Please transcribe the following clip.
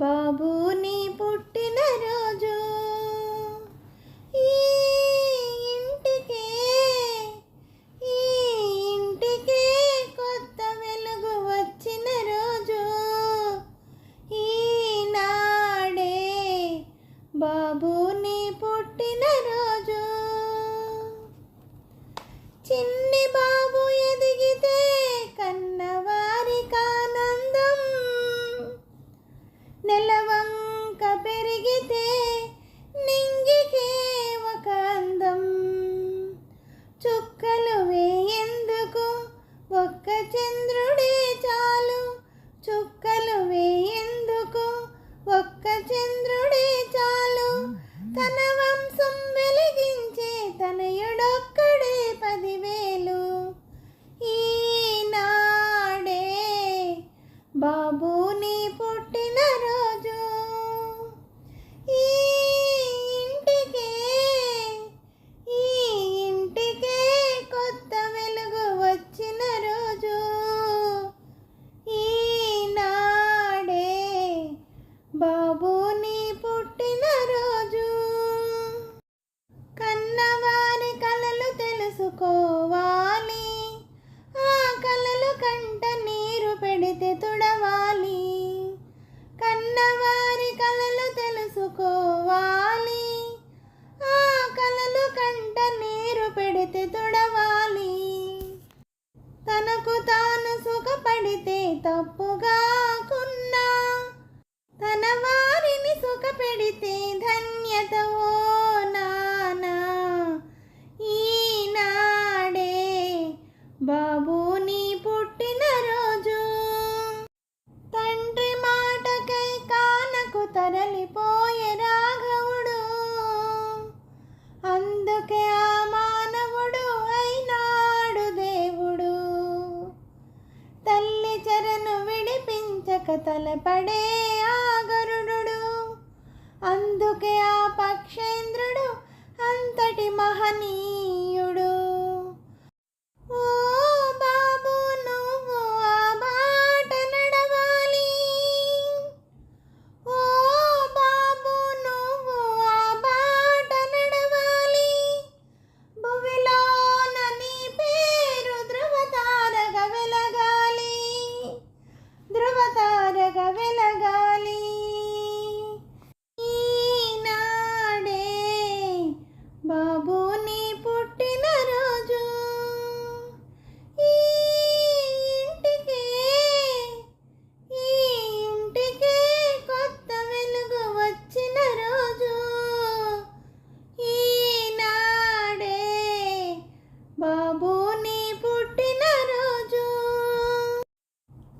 బాబు నీ పుట్టినరోజు ఈ ఇంటికే ఈ ఇంటికే కొత్త వెలుగు వచ్చిన రోజు. ఈనాడే బాబు こ బాబు నీ పుట్టినరోజు తండ్రి మాటకై కానకు తరలిపోయే రాఘవుడు. అందుకే ఆ మానవుడు అయినాడు దేవుడు. తల్లి చెరను విడిపించక తలపడే ఆగరుడు అందుకే ఆ పక్షేంద్రుడు అంతటి మహనీ